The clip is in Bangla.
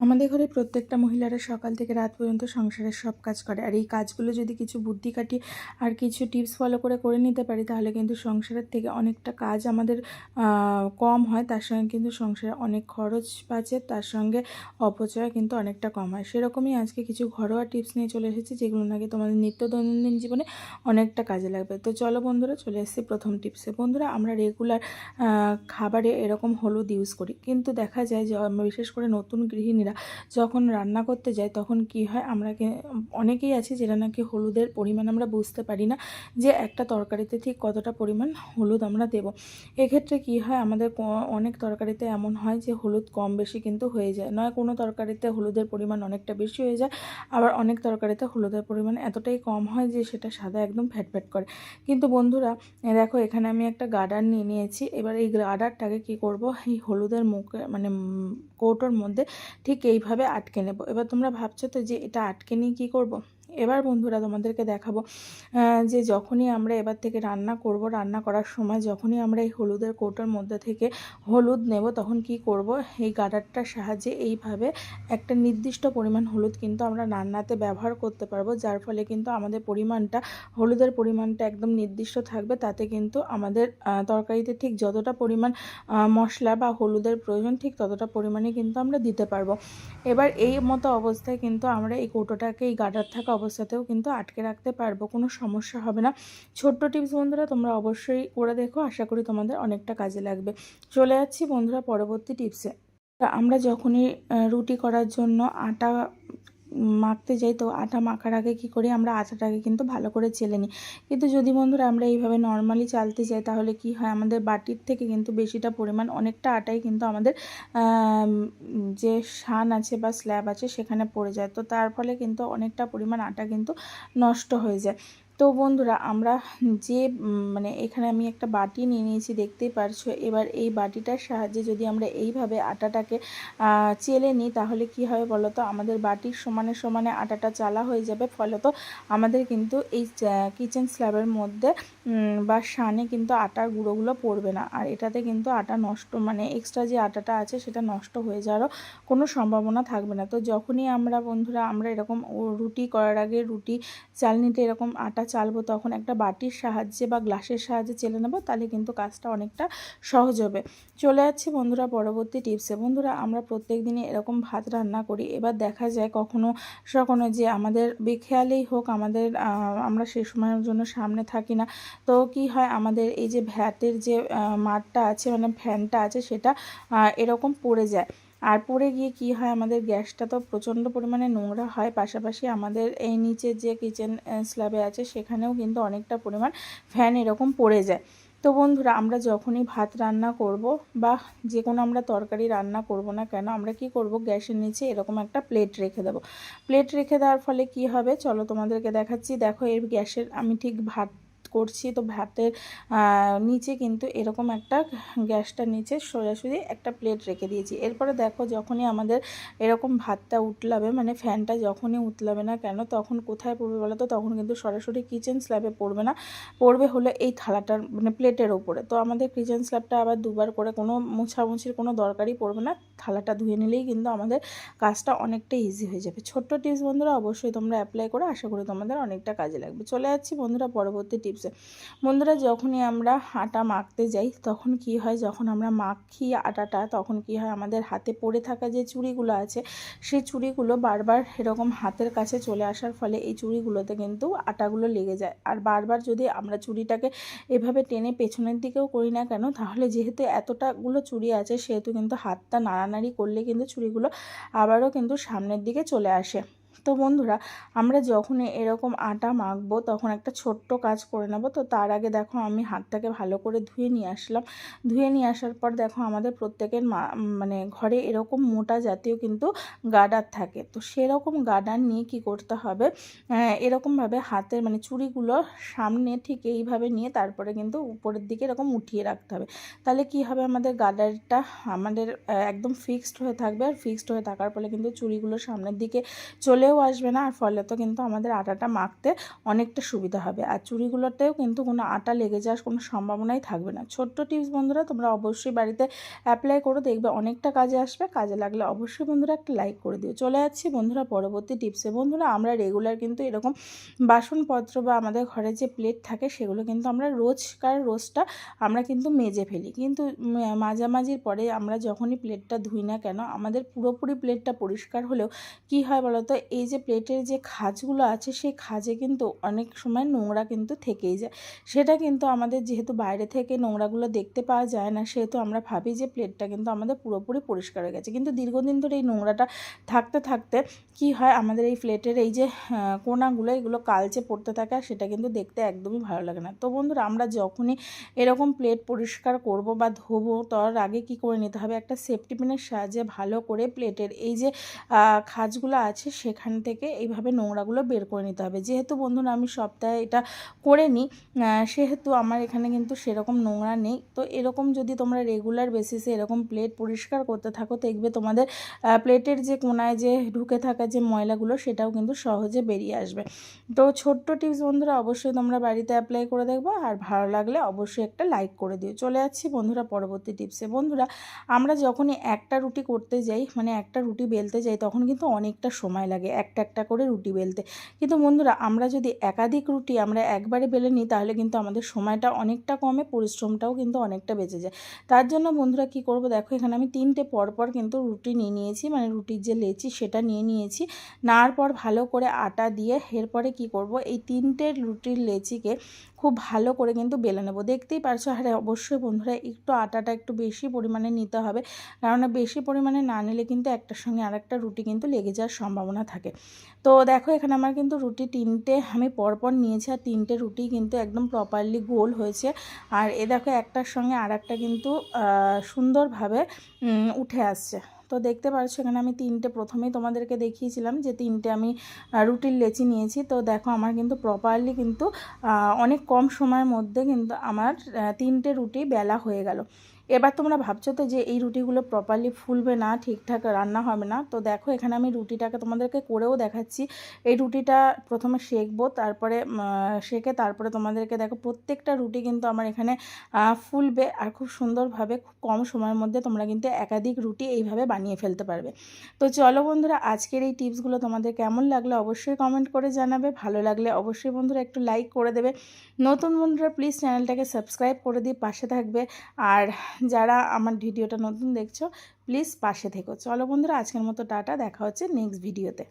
আমাদের ঘরে প্রত্যেকটা মহিলারা সকাল থেকে রাত পর্যন্ত সংসারের সব কাজ করে। আর এই কাজগুলো যদি কিছু বুদ্ধি কাটি আর কিছু টিপস ফলো করে করে নিতে পারি, তাহলে কিন্তু সংসারের থেকে অনেকটা কাজ আমাদের কম হয়। তার সঙ্গে কিন্তু সংসারে অনেক খরচ বাঁচে, তার সঙ্গে অপচয় কিন্তু অনেকটা কম হয়। সেরকমই আজকে কিছু ঘরোয়া টিপস নিয়ে চলে এসেছি, যেগুলো নাকি তোমাদের নিত্য দৈনন্দিন জীবনে অনেকটা কাজে লাগবে। তো চলো বন্ধুরা, চলে এসেছি প্রথম টিপসে বন্ধুরা, আমরা রেগুলার খাবারে এরকম হলুদ ইউজ করি। কিন্তু দেখা যায় যে বিশেষ করে নতুন গৃহিণীরা যখন রান্না করতে যাই, তখন কি হয়, আমরা অনেকেই আছে যেটা নাকি হলুদের পরিমাণ আমরা বুঝতে পারি না যে একটা তরকারিতে ঠিক কতটা পরিমাণ হলুদ আমরা দেব। এক্ষেত্রে কি হয়, আমাদের অনেক তরকারিতে এমন হয় যে হলুদ কম বেশি কিন্তু হয়ে যায়। নয়, কোনো তরকারিতে হলুদের পরিমাণ অনেকটা বেশি হয়ে যায়, আবার অনেক তরকারিতে হলুদের পরিমাণ এতটাই কম হয় যে সেটা সাদা একদম ফ্যাট ফ্যাট করে। কিন্তু বন্ধুরা দেখো, এখানে আমি একটা গার্ডার নিয়ে নিয়েছি। এবার এই গার্ডারটাকে কি করব, এই হলুদের মুখে মানে কৌটোর মধ্যে ঠিক এইভাবে আটকে নেব এবার তোমরা ভাবছ তো যে এটা আটকে নিয়ে কী করব। এবার বন্ধুরা তোমাদেরকে দেখাবো যে যখনই আমরা এবার থেকে রান্না করব, রান্না করার সময় যখনই আমরা এই হলুদের কৌটোর মধ্যে থেকে হলুদ নেব, তখন কি করব? এই গাডারটার সাহায্যে এইভাবে একটা নির্দিষ্ট পরিমাণ হলুদ কিন্তু আমরা রান্নাতে ব্যবহার করতে পারব, যার ফলে কিন্তু আমাদের পরিমাণটা, হলুদের পরিমাণটা একদম নির্দিষ্ট থাকবে, তাতে কিন্তু আমাদের তরকারিতে ঠিক যতটা পরিমাণ মশলা বা হলুদের প্রয়োজন ঠিক ততটা পরিমাণে কিন্তু আমরা দিতে পারব। এবার এই মতো অবস্থায় কিন্তু আমরা এই কৌটোটাকে, এই গার্ডার থাকা অবস্থাতেও কিন্তু আটকে রাখতে পারব, কোনো সমস্যা হবে না। ছোট্ট টিপস বন্ধুরা, তোমরা অবশ্যই করে দেখো, আশা করি তোমাদের অনেকটা কাজে লাগবে। চলে যাচ্ছি বন্ধুরা পরবর্তী টিপসে। আমরা যখনই রুটি করার জন্য আটা মাখতে যাই, তো আটা মাখার আগে কি করি, আমরা আটাটাকে কিন্তু ভালো করে চেলে নিই। কিন্তু যদি বন্ধুরা আমরা এইভাবে নর্মালি চালতে যাই, তাহলে কি হয়, আমাদের বাটির থেকে কিন্তু বেশিটা পরিমাণ অনেকটা আটাই কিন্তু আমাদের যে শান আছে বা স্ল্যাব আছে, সেখানে পড়ে যায়। তো তার ফলে কিন্তু অনেকটা পরিমাণ আটা কিন্তু নষ্ট হয়ে যায়। তো বন্ধুরা, আমরা যে মানে এখানে আমি একটা বাটি নিয়ে নিয়েছি, দেখতেই পারছ। এবার এই বাটিটার সাহায্যে যদি আমরা এইভাবে আটাটাকে চেলে নিই, তাহলে কি হবে বলো তো আমাদের বাটির সমানে সমানে আটাটা চালা হয়ে যাবে। ফলত আমাদের কিন্তু এই কিচেন স্ল্যাবের মধ্যে বা সানে কিন্তু আটার গুঁড়োগুলো পড়বে না। আর এটাতে কিন্তু আটা নষ্ট মানে এক্সট্রা যে আটাটা আছে, সেটা নষ্ট হয়ে যাওয়ারও কোনো সম্ভাবনা থাকবে না। তো যখনই আমরা, বন্ধুরা, আমরা এরকম রুটি করার আগে রুটি চালনিতে এরকম আটা চালবো তখন একটা বাটির সাহায্যে বা গ্লাসের সাহায্যে চেলে নেব, তাহলে কিন্তু কাজটা অনেকটা সহজ হবে। চলে যাচ্ছি বন্ধুরা পরবর্তী টিপসে। বন্ধুরা, আমরা প্রত্যেক দিনই এরকম ভাত রান্না করি। এবার দেখা যায় কখনো কখনো যে আমাদের বেখেয়ালেই হোক, আমাদের আমরা সেই সময়ের জন্য সামনে থাকি না, তো কি হয় আমাদের এই যে ভ্যাটের যে মাঠটা আছে মানে ফ্যানটা আছে, সেটা এরকম পড়ে যায়। আর পড়ে গিয়ে কি হয়, আমাদের গ্যাসটা তো প্রচণ্ড পরিমাণে নোংরা হয়। পাশাপাশি আমাদের এই নিচে যে কিচেন স্ল্যাবে আছে, সেখানেও কিন্তু অনেকটা পরিমাণ ফ্যান এরকম পড়ে যায়। তো বন্ধুরা, আমরা যখনই ভাত রান্না করব বা যে কোনো আমরা তরকারি রান্না করব না কেন, আমরা কি করব, গ্যাসের নিচে এরকম একটা প্লেট রেখে দেবো। প্লেট রেখে দেওয়ার ফলে কি হবে? চলো তোমাদেরকে দেখাচ্ছি। দেখো, এর গ্যাসের, আমি ঠিক ভাত করছি, তো ভাতের নিচে কিন্তু এরকম একটা গ্যাসটার নিচে সোজাসুজি একটা প্লেট রেখে দিয়েছি। এরপরে দেখো যখনই আমাদের এরকম ভাতটা উতলাবে মানে ফ্যানটা যখনই উতলাবে না কেন, তখন কোথায় পড়বে বলো তো তখন কিন্তু সরাসরি কিচেন স্ল্যাবে পড়বে না। পড়বে হলো এই থালাটার মানে প্লেটের ওপরে তো আমাদের কিচেন স্ল্যাবটা আবার দুবার করে কোনো মোছামুছির কোনো দরকারই পড়বে না। থালাটা ধুয়ে নিলেই কিন্তু আমাদের কাজটা অনেকটা ইজি হয়ে যাবে। ছোট্ট টিপস বন্ধুরা, অবশ্যই তোমরা অ্যাপ্লাই করে আশা করি তোমাদের অনেকটা কাজে লাগবে। চলে যাচ্ছি বন্ধুরা পরবর্তী টিপসে বন্ধুরা, যখনই আমরা আটা মাখতে যাই, তখন কি হয়? যখন আমরা মাখি আটাটা, তখন কি হয়? আমাদের হাতে পড়ে থাকা যে চুড়িগুলো আছে, সেই চুড়িগুলো বারবার এরকম হাতের কাছে চলে আসার ফলে এই চুড়িগুলোতে কিন্তু আটাগুলো লেগে যায়। আর বারবার যদি আমরা চুড়িটাকে এভাবে টেনে পেছনের দিকেও করি না কেন, তাহলে যেহেতু এতটাগুলো চুড়ি আছে, সেহেতু কিন্তু হাতটা নাড়ানাড়ি করলে কিন্তু চুড়িগুলো আবারও কিন্তু সামনের দিকে চলে আসে। তো বন্ধুরা, আমরা যখন এরকম আটা মাখবো, তখন একটা ছোট্ট কাজ করে নেব। তো তার আগে দেখো, আমি হাতটাকে ভালো করে ধুয়ে নিয়ে আসলাম। ধুয়ে নিয়ে আসার পর দেখো, আমাদের প্রত্যেকের মানে ঘরে এরকম মোটা জাতীয় কিন্তু গার্ডার থাকে। তো সেরকম গার্ডার নিয়ে কি করতে হবে? এরকমভাবে হাতের মানে চুড়িগুলো সামনে ঠিক এইভাবে নিয়ে তারপরে কিন্তু উপরের দিকে এরকম উঠিয়ে রাখতে হবে। তাহলে কি হবে? আমাদের গার্ডারটা আমাদের একদম ফিক্সড হয়ে থাকবে। আর ফিক্সড হয়ে থাকার ফলে কিন্তু চুড়িগুলো সামনের দিকে চলে ফুলেও আসবে না, আর ফলে তো কিন্তু আমাদের আটাটা মাখতে অনেকটা সুবিধা হবে। আর চুড়িগুলোতেও কিন্তু কোনো আটা লেগে যাওয়ার কোনো সম্ভাবনাই থাকবে না। ছোট্ট টিপস বন্ধুরা, তোমরা অবশ্যই বাড়িতে অ্যাপ্লাই করো দেখবে, অনেকটা কাজে আসবে। কাজে লাগলে অবশ্যই বন্ধুরা একটা লাইক করে দিও। চলে যাচ্ছি বন্ধুরা পরবর্তী টিপসে বন্ধুরা, আমরা রেগুলার কিন্তু এরকম বাসনপত্র বা আমাদের ঘরে যে প্লেট থাকে, সেগুলো কিন্তু আমরা রোজকার রোজটা আমরা কিন্তু মেজে ফেলি। কিন্তু মাঝামাঝির পরে আমরা যখনই প্লেটটা ধুই না কেন, আমাদের পুরোপুরি প্লেটটা পরিষ্কার হলেও কি হয় বলতো এই যে প্লেটের যে খাজগুলো আছে, সেই খাজে কিন্তু অনেক সময় নোংরা কিন্তু থেকেই যায়। সেটা কিন্তু আমাদের যেহেতু বাইরে থেকে নোংরাগুলো দেখতে পাওয়া যায় না, সেহেতু আমরা ভাবি যে প্লেটটা কিন্তু আমাদের পুরোপুরি পরিষ্কার হয়ে গেছে। কিন্তু দীর্ঘদিন ধরে এই নোংরাটা থাকতে থাকতে কি হয়, আমাদের এই প্লেটের এই যে কোনাগুলো, এগুলো কালচে পড়তে থাকে আর সেটা কিন্তু দেখতে একদমই ভালো লাগে না। তো বন্ধুরা, আমরা যখনই এরকম প্লেট পরিষ্কার করব বা ধোবো তার আগে কি করে নিতে হবে? একটা সেফটি পিনের সাহায্যে ভালো করে প্লেটের এই যে খাজগুলো আছে, সেখান থেকে এইভাবে নোংরাগুলো বের করে নিতে হবে। যেহেতু বন্ধুরা আমি সপ্তাহে এটা করে নিই সেহেতু আমার এখানে কিন্তু সেরকম নোংরা নেই। তো এরকম যদি তোমরা রেগুলার বেসিসে এরকম প্লেট পরিষ্কার করতে থাকো, দেখবে তোমাদের প্লেটের যে কোনায় যে ঢুকে থাকা যে ময়লাগুলো, সেটাও কিন্তু সহজে বেরিয়ে আসবে। তো ছোট্ট টিপস বন্ধুরা, অবশ্যই তোমরা বাড়িতে অ্যাপ্লাই করে দেখব। আর ভালো লাগলে অবশ্যই একটা লাইক করে দিও। চলে যাচ্ছি বন্ধুরা পরবর্তী টিপসে বন্ধুরা, আমরা যখনই একটা রুটি করতে যাই মানে একটা রুটি বেলতে যাই, তখন কিন্তু অনেকটা সময় লাগে। একটা একটা করে রুটি বেলতে। কিন্তু বন্ধুরা, আমরা যদি একাধিক রুটি আমরা একবারে বেলে নিই, তাহলে কিন্তু আমাদের সময়টা অনেকটা কমে, পরিশ্রমটাও কিন্তু অনেকটা বেঁচে যায়। তার জন্য বন্ধুরা কি করব? দেখো, এখানে আমি তিনটে পরপর কিন্তু রুটি নিয়ে নিয়েছি মানে রুটির যে লেচি সেটা নিয়ে নিয়েছি। নেওয়ার পর ভালো করে আটা দিয়ে এরপরে কি করব? এই তিনটে রুটির লেচিকে খুব ভালো করে কিন্তু বেলে নেব। দেখতেই পারছ? আরে, অবশ্যই বন্ধুরা, একটু আটাটা একটু বেশি পরিমাণে নিতে হবে। কেননা বেশি পরিমাণে না নিলে কিন্তু একটার সঙ্গে আরেকটা রুটি কিন্তু লেগে যাওয়ার সম্ভাবনা থাকে। তো দেখো এখানে আমার কিন্তু রুটি তিনটে, আমি পরপর নিয়েছি আর তিনটে রুটি কিন্তু একদম প্রপারলি গোল হয়েছে। আর এ দেখো একটার সঙ্গে আর একটা কিন্তু সুন্দরভাবে উঠে আসছে। তো দেখতে পাচ্ছ এখানে আমি তিনটে, প্রথমেই তোমাদেরকে দেখিয়েছিলাম যে তিনটে আমি রুটির লেচি নিয়েছি। তো দেখো আমার কিন্তু প্রপারলি কিন্তু অনেক কম সময়ের মধ্যে কিন্তু আমার তিনটে রুটি বেলা হয়ে গেল। এবার তোমরা ভাবছ তো যে এই রুটিগুলো প্রপারলি ফুলবে না, ঠিকঠাক রান্না হবে না। তো দেখো, এখানে আমি রুটিটাকে তোমাদেরকে করেও দেখাচ্ছি। এই রুটিটা প্রথমে শেখবো তারপরে শেখে তারপরে তোমাদেরকে দেখো, প্রত্যেকটা রুটি কিন্তু আমার এখানে ফুলবে। আর খুব সুন্দরভাবে, খুব কম সময়ের মধ্যে তোমরা কিন্তু একাধিক রুটি এইভাবে বানিয়ে ফেলতে পারবে। তো চলো বন্ধুরা, আজকের এই টিপসগুলো তোমাদের কেমন লাগল অবশ্যই কমেন্ট করে জানাবে। ভালো লাগলে অবশ্যই বন্ধুরা একটু লাইক করে দেবে। নতুন বন্ধুরা প্লিজ চ্যানেলটাকে সাবস্ক্রাইব করে দিয়ে পাশে থাকবে। আর যারা আমার ভিডিওটা নতুন দেখছ প্লিজ পাশে থেকো। চলো বন্ধুরা, আজকের মতো টাটা, দেখা হচ্ছে নেক্সট ভিডিওতে